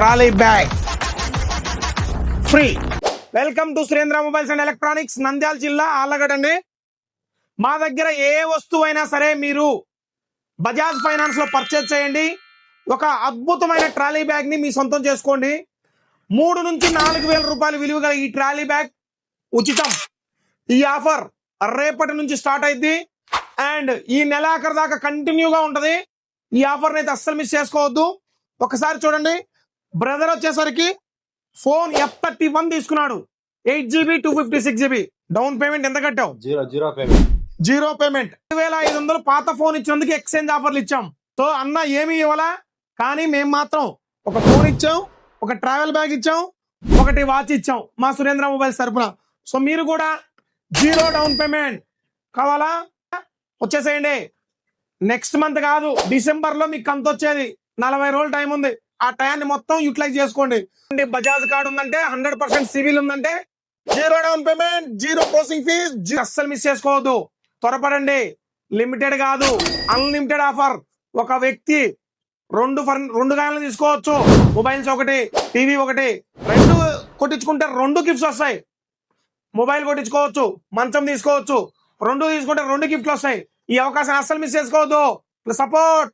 Trolley bag free welcome to Surendra mobiles and electronics Nandyal జిల్లా ఆళ్ళగడ్ అండి. మా దగ్గర ఏ వస్తువైనా సరే మీరు బజాజ్ ఫైనాన్స్లో పర్చేజ్ చేయండి. ఒక అద్భుతమైన ట్రాలీ బ్యాగ్ని మీ సొంతం చేసుకోండి. మూడు నుంచి నాలుగు వేల రూపాయలు విలువ గల ఈ ట్రాలీ బ్యాగ్ ఉచితం. ఈ ఆఫర్ రేపటి నుంచి స్టార్ట్ అయింది అండ్ ఈ నెలాఖరు దాకా కంటిన్యూగా ఉంటది. ఈ ఆఫర్ అయితే అస్సలు మిస్ చేసుకోవద్దు. ఒకసారి చూడండి. బ్రదర్ వచ్చేసరికి ఫోన్ ఎఫ్ థర్టీ వన్ తీసుకున్నాడు? Eight GB two fifty six GB. Down payment ఎంత కట్టావు? Zero zero payment. Zero payment. రెండు వేల ఐదు వందలు పాత ఫోన్ ఇచ్చినందుకు ఎక్స్చేంజ్ ఆఫర్లు ఇచ్చాం. సో అన్న ఏమి ఇవ్వాలా కానీ మేము మాత్రం ఒక ఫోన్ ఇచ్చాం ఒక ట్రావెల్ బ్యాగ్ ఇచ్చాం ఒకటి వాచ్ ఇచ్చాం మా సురేంద్ర మొబైల్స్ తరపున. సో మీరు కూడా జీరో డౌన్ పేమెంట్. కావాలా? వచ్చేసేయండి. నెక్స్ట్ మంత్ కాదు డిసెంబర్లో మీకు కంత వచ్చేది. నలభై రోజులు టైం ఉంది. ఆ టయాన్ని మొత్తం యూటిలైజ్ చేసుకోండి. బజాజ్ కార్డు ఉందంటే హండ్రెడ్ పర్సెంట్ సివిల్ ఉందంటే zero down payment zero processing fees అస్సలు మిస్ చేసుకోవద్దు. త్వరపడండి. లిమిటెడ్ కాదు. Unlimited offer. ఒక వ్యక్తి రెండు ఫర్ రెండు గాయాలు తీసుకోవచ్చు. మొబైల్స్ ఒకటి టీవీ ఒకటి. రెండు కొట్టించుకుంటే రెండు గిఫ్ట్స్ వస్తాయి. మొబైల్ కొట్టించుకోవచ్చు. మంచం తీసుకోవచ్చు. రెండు తీసుకుంటే రెండు గిఫ్ట్లు వస్తాయి. ఈ అవకాశం అస్సలు మిస్ చేసుకోవద్దు. సపోర్ట్.